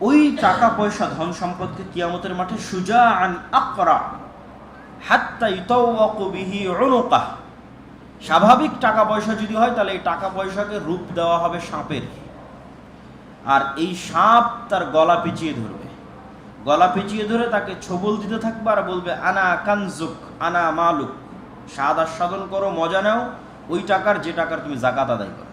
ওই টাকা পয়সা ধন সম্পদকে কিয়ামতের মাঠে সুজা আন আকরা স্বাভাবিক টাকা পয়সা যদি হয়, তাহলে এই টাকা পয়সাকে রূপ দেওয়া হবে সাপের। আর এই সাপ তার গলা পেঁচিয়ে ধরবে। গলা পেঁচিয়ে ধরে তাকে ছবল দিতে থাকবে আর বলবে, আনা কানজুক, আনা মালুক। স্বাদ আস্বাদন করো, মজা নাও। ওই টাকার যে টাকার তুমি জাকাত আদায় করো।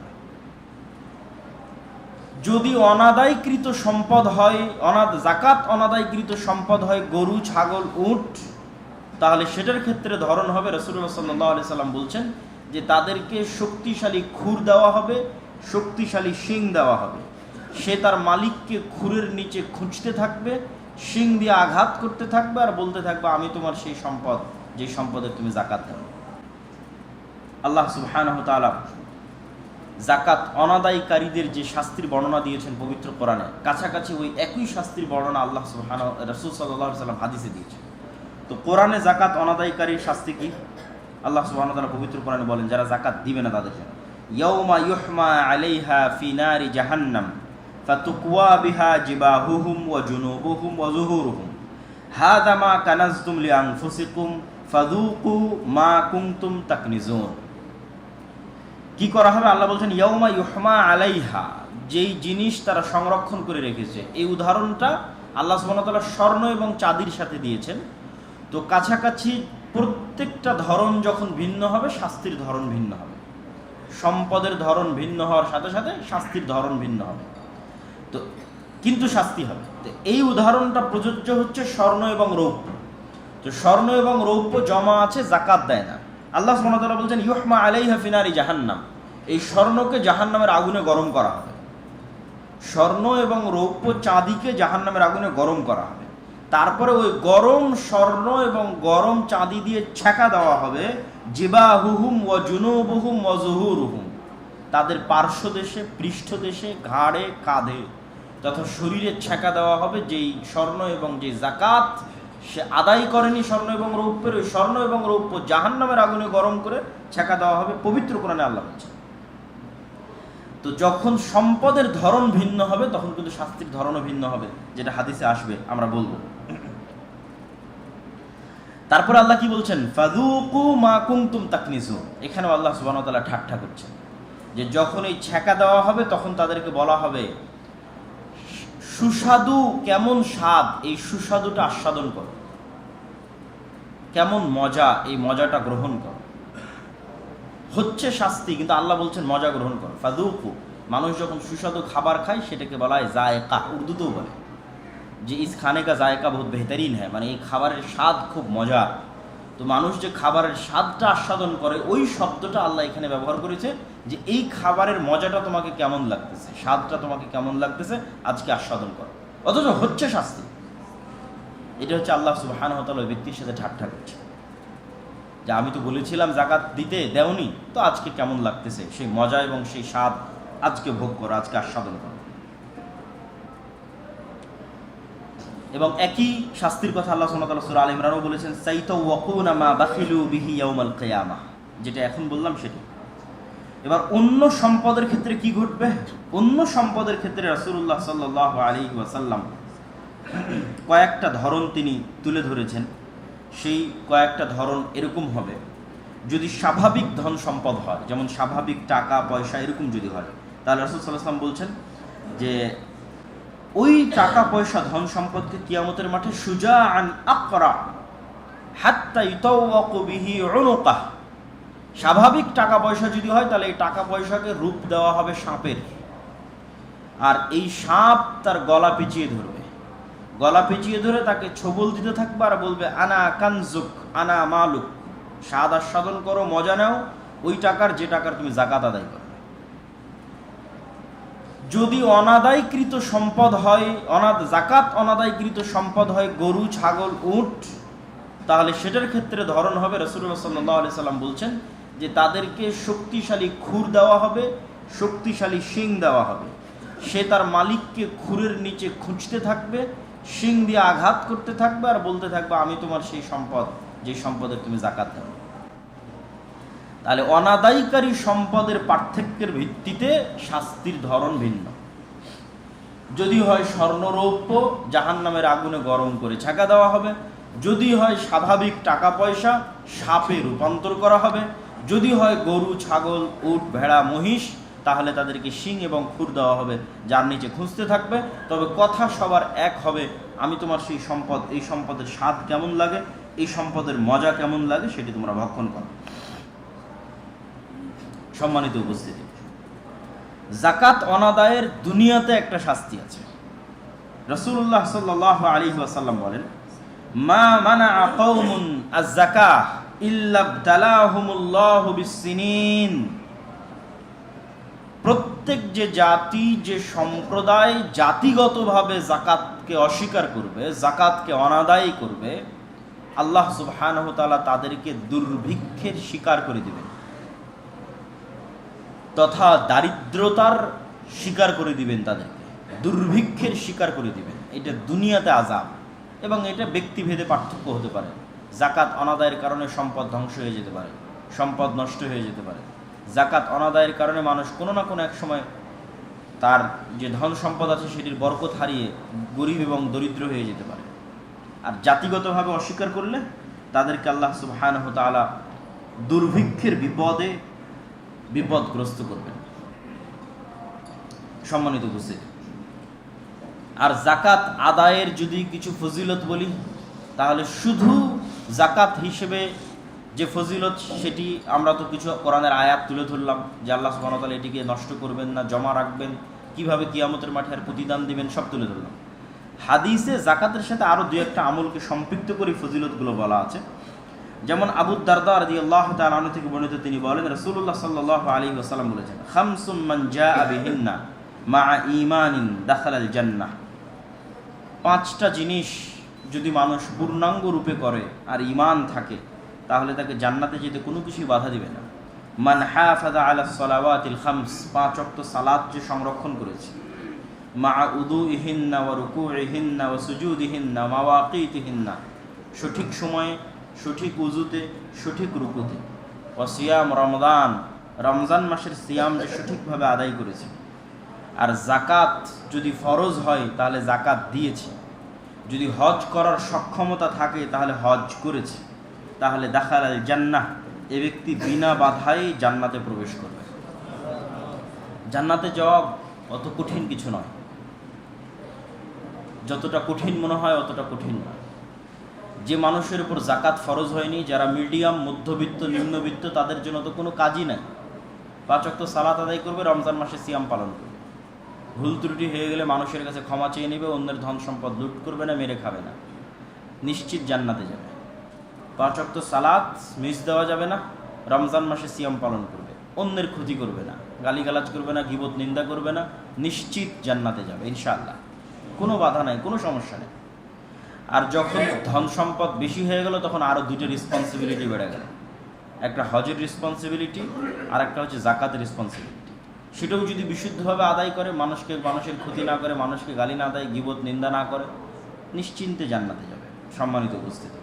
যদি অনাদায়কৃত সম্পদ হয়, অনাদ জাকাত অনাদায়কৃত সম্পদ হয়, গরু, ছাগল, উট, তাহলে সেটার ক্ষেত্রে ধরন হবে রসুল্লাহ সাল্লাহ আলি সাল্লাম বলছেন যে তাদেরকে শক্তিশালী খুর দেওয়া হবে, শক্তিশালী শিং দেওয়া হবে। সে তার মালিককে খুরের নিচে খুঁজতে থাকবে, শিং দিয়ে আঘাত করতে থাকবে আর বলতে থাকবে, আমি তোমার সেই সম্পদ, যে সম্পদের তুমি জাকাত দেবে আল্লাহ সুবহানাহু জাকাত অনাদায়কারীদের যে শাস্তির বর্ণনা দিয়েছেন পবিত্র কোরআনে, কাছাকাছি ওই একই শাস্তির বর্ণনা আল্লাহ সুবহানাহু রাসূল সাল্লাম হাদিসে দিয়েছেন। তো কোরআনে জাকাত অনাদায়কারীর শাস্তি কি? আল্লাহ সুবহানাহু তাআলা পবিত্র কোরআনে বলেন, যারা জাকাত দিবে না তাদের ইয়াউমা ইউহমা আলাইহা ফি নারি জাহান্নাম, ফাতুকওয়া বিহা জিবাহুহুম ওয়া জুনুবুহুম ওয়া যুহুরুহুম। হাদা মা কানাজতুম লিআনফুসিকুম ফাযুকু মা কুনতুম তাকনিজুন। কি করা হবে? আল্লাহ বলছেন ইয়ৌমা ইউহমা আলাইহা যেই জিনিস তারা সংরক্ষণ করে রেখেছে। এই উদাহরণটা আল্লাহ সুবহানাহু স্বর্ণ এবং চাঁদির সাথে দিয়েছেন। তো কাছাকাছি প্রত্যেকটা ধরন যখন ভিন্ন হবে, শাস্তির ধরন ভিন্ন হবে। সম্পদের ধরন ভিন্ন হওয়ার সাথে সাথে শাস্তির ধরন ভিন্ন হবে। তো কিন্তু শাস্তি হবে। এই উদাহরণটা প্রযোজ্য হচ্ছে স্বর্ণ এবং রৌপ্য। তো স্বর্ণ এবং রৌপ্য জমা আছে, জাকাত দেয় না। আল্লাহ সুবহানাহু বলছেন, ইউহমা আলাইহা ফিনারি জাহান্নাম। এই স্বর্ণকে জাহান্নামের আগুনে গরম করা হবে। স্বর্ণ এবং রৌপ্য চাঁদিকে জাহান্নামের আগুনে গরম করা হবে। তারপরে ওই গরম স্বর্ণ এবং গরম চাঁদি দিয়ে ছ্যাঁকা দেওয়া হবে জিবা হুহুম ও জুনুবহুম ও জহুরুহুম। তাদের পার্শ্ব দেশে পৃষ্ঠদেশে ঘাড়ে, কাঁধে তথা শরীরে ছ্যাঁকা দেওয়া হবে, যেই স্বর্ণ এবং যে জাকাত সে আদায় করেনি স্বর্ণ এবং রৌপ্যের, ওই স্বর্ণ এবং রৌপ্য জাহান নামের আগুনে গরম করে ছেঁকা দেওয়া হবে পবিত্র কোরআনে আল্লাহ বলছে তো যখন সম্পদের ধরন ভিন্ন হবে, তখন কিন্তু শাস্তির ধরনও ভিন্ন হবে, যেটা হাদিসে আসবে, আমরা বলব। তারপরে আল্লাহ কি বলছেন? ফাদুকু মা কুমতুম তাকনিসু এখানেও আল্লাহ ওয়া ঠাট্টা করছেন। যে যখন এই ছেঁকা দেওয়া হবে, তখন তাদেরকে বলা হবে সুস্বাদু কেমন স্বাদ এই সুস্বাদুটা আস্বাদন করো। কেমন মজা এই মজাটা গ্রহণ করো। হচ্ছে শাস্তি, কিন্তু আল্লাহ বলছেন মজা গ্রহণ করো। ফাদুকু, মানুষ যখন সুস্বাদু খাবার খায়, সেটাকে বলা হয় জায়কা, উর্দুতেও বলে। যে ইস খানে কা জায়কা বহুত বেহতরিন হ্যাঁ মানে এই খাবারের স্বাদ খুব মজা তো মানুষ যে খাবারের স্বাদটা আস্বাদন করে, ওই শব্দটা আল্লাহ এখানে ব্যবহার করেছে। যে এই খাবারের মজাটা তোমাকে কেমন লাগতেছে? স্বাদটা তোমাকে কেমন লাগতেছে? আজকে আস্বাদন করো। অথচ হচ্ছে শাস্তি। এটা হচ্ছে আল্লাহ সুবাহান হতাল ওই ব্যক্তির সাথে ঠাট্টা করছে। যে আমি তো বলেছিলাম, জাকাত দিতে দেওনি, তো আজকে কেমন লাগতেছে? সেই মজা এবং সেই স্বাদ আজকে ভোগ করো, আজকে আস্বাদন করো। এবং একই শাস্তির কথা আল্লাহ সুবহানাহু সুরা আল ইমরানও বলেছেন সাইতা ওয়াকুনা মা বাখিলু বিহি ইয়াউমাল কিয়ামা। যেটা এখন বললাম সেটা এবার অন্য সম্পদের ক্ষেত্রে কি ঘটবে? অন্য সম্পদের ক্ষেত্রে রাসূলুল্লাহ সাল্লাল্লাহু আলাইহি ওয়াসাল্লাম কয়েকটা ধরন তিনি তুলে ধরেছেন। সেই কয়েকটা ধরন এরকম হবে। যদি স্বাভাবিক ধন সম্পদ হয়, যেমন স্বাভাবিক টাকা, পয়সা এরকম যদি হয়, তাহলে রাসূল ওয়াসাল্লাম বলছেন যে, ওই টাকা, পয়সা, ধন সম্পদকে কিয়ামতের মাঠে সুজা আন আকরা হাত্তা উনুকাহ। স্বাভাবিক টাকা পয়সা যদি হয়, তাহলে এই টাকা পয়সাকে রূপ দেওয়া হবে সাপের। আর এই সাপ তার গলা পেঁচিয়ে ধরবে। গলা পেঁচিয়ে ধরে তাকে ছবল দিতে থাকবে আর বলবে, আনা কানজুক, আনা মালুক। স্বাদ আস্বাদন করো, মজা নাও। ওই টাকার যে টাকার তুমি জাকাত আদায় করো যদি অনাদায়কৃত সম্পদ হয়, অনাদ জাকাত অনাদায়কৃত সম্পদ হয়, গরু, ছাগল, উট, তাহলে সেটার ক্ষেত্রে ধরন হবে রসুল্লাহ সাল্লাহ সাল্লাম বলছেন যে তাদেরকে শক্তিশালী খুর দেওয়া হবে, শক্তিশালী শিং দেওয়া হবে। সে তার মালিককে খুরের নিচে খুঁজতে থাকবে, শিং দিয়ে আঘাত করতে থাকবে আর বলতে থাকবে, আমি তোমার সেই সম্পদ, যে সম্পদের তুমি জাকাত দেবে তাহলে অনাদায়কারী সম্পদের পার্থক্যের ভিত্তিতে শাস্তির ধরন ভিন্ন। যদি হয় স্বর্ণরৌপ্য জাহান নামের আগুনে গরম করে ছাঁকা দেওয়া হবে। যদি হয় স্বাভাবিক টাকা পয়সা, সাপে রূপান্তর করা হবে। যদি হয় গরু, ছাগল, উট, ভেড়া, মহিষ, তাহলে তাদেরকে শিং এবং খুর দেওয়া হবে, যার নিচে খুঁজতে থাকবে। তবে কথা সবার এক হবে, আমি তোমার সেই সম্পদ, এই সম্পদের স্বাদ কেমন লাগে, এই সম্পদের মজা কেমন লাগে, সেটি তোমরা ভক্ষণ করো। সম্মানিত উপস্থিতি জাকাত অনাদায়ের দুনিয়াতে একটা শাস্তি আছে। রসুল্লাহ সাল্লাহ আলী ওয়াসাল্লাম বলেন, মা মানা ইল্লা ইবতালাহুমুল্লাহু বিসসিনিন প্রত্যেক যে জাতি, যে সম্প্রদায় জাতিগতভাবে জাকাতকে অস্বীকার করবে জাকাতকে অনাদায়ী করবে, আল্লাহ সুবহানাহু তাদেরকে দুর্ভিক্ষের শিকার করে দিবেন। তথা দারিদ্রতার শিকার করে দিবেন তাদেরকে। দুর্ভিক্ষের শিকার করে দিবেন। এটা দুনিয়াতে আজাব এবং এটা ব্যক্তিভেদে পার্থক্য হতে পারে। জাকাত অনাদায়ের কারণে সম্পদ ধ্বংস হয়ে যেতে পারে, সম্পদ নষ্ট হয়ে যেতে পারে। জাকাত অনাদায়ের কারণে মানুষ কোনো না কোনো এক সময় তার যে ধন সম্পদ আছে সেটির বরকত হারিয়ে গরিব এবং দরিদ্র হয়ে যেতে পারে। আর জাতিগতভাবে অস্বীকার করলে তাদেরকে আল্লাহ সুবহানাহু তাআলা দুর্ভিক্ষের বিপদে বিপদগ্রস্ত করবেন। সম্মানিত উপস্থিতি, আর জাকাত আদায়ের যদি কিছু ফজিলত বলি, তাহলে শুধু জাকাত হিসেবে যে ফজিলত, সেটি আমরা তো কিছু কোরআনের আয়াত তুলে ধরলাম যে আল্লাহ তাআলা এটিকে নষ্ট করবেন না, জমা রাখবেন, কীভাবে কিয়ামতের মাঠে আর প্রতিদান দিবেন, সব তুলে ধরলাম। হাদিসে জাকাতের সাথে আরও দু একটা আমলকে সম্পৃক্ত করে ফজিলতগুলো বলা আছে। যেমন আবু দারদা রাদি আল্লাহ তালু থেকে বর্ণিত তিনি বলেন রসুল্লাহ সাল্লাহ আলী ওসালাম বলেছেন, খামসুম মান জা আবিহিন্না মা ইমানিন পাঁচটা জিনিস যদি মানুষ পূর্ণাঙ্গ রূপে করে আর ইমান থাকে, তাহলে তাকে জান্নাতে যেতে কোনো কিছুই বাধা দিবে না। মান হাফাদা আলা সালাওয়াতিল খামস, পাঁচ অক্ত সালাত যে সংরক্ষণ করেছে। মা উদু ইহিন্না ওয়া রুকু ইহিন্না ওয়া সুজুদ ইহিন্না মা ওয়াকিত ইহিন্না সঠিক সময়ে, সঠিক উজুতে, সঠিক রুকুতে। ও সিয়াম রমদান, রমজান মাসের সিয়াম যে সঠিকভাবে আদায় করেছে। আর জাকাত যদি ফরজ হয়, তাহলে জাকাত দিয়েছে। যদি হজ করার সক্ষমতা থাকে, তাহলে হজ করেছে। তাহলে দেখাল জান্নাহ, এ ব্যক্তি বিনা বাধাই জান্নাতে প্রবেশ করবে। জান্নাতে যাওয়া অত কঠিন কিছু নয়। যতটা কঠিন মনে হয়, অতটা কঠিন নয়। যে মানুষের উপর জাকাত ফরজ হয়নি, যারা মিডিয়াম, মধ্যবিত্ত, নিম্নবিত্ত, তাদের জন্য তো কোনো কাজই নাই। পাঁচ অক্ত সালাত আদায় করবে, রমজান মাসে সিয়াম পালন করবে। ভুল ত্রুটি হয়ে গেলে মানুষের কাছে ক্ষমা চেয়ে নেবে, অন্যের ধন সম্পদ লুট করবে না, মেরে খাবে না। নিশ্চিত জান্নাতে যাবে। পাঁচ অক্ত সালাত, মিস দেওয়া যাবে না, রমজান মাসে সিয়াম পালন করবে। অন্যের ক্ষতি করবে না, গালিগালাজ করবে না, গিবত নিন্দা করবে না, নিশ্চিত জান্নাতে যাবে, ইনশাআল্লাহ। কোনো বাধা নাই, কোনো সমস্যা নেই। আর যখন ধন সম্পদ বেশি হয়ে গেল, তখন আরও দুটো রেসপন্সিবিলিটি বেড়ে গেল। একটা হজের রেসপন্সিবিলিটি আর একটা হচ্ছে জাকাতের রেসপন্সিবিলিটি সেটাও যদি বিশুদ্ধভাবে আদায় করে, মানুষকে, মানুষের ক্ষতি না করে, মানুষকে গালি না দেয়, গিবত, নিন্দা না করে, নিশ্চিন্তে জান্নাতে যাবে সম্মানিত উপস্থিতি।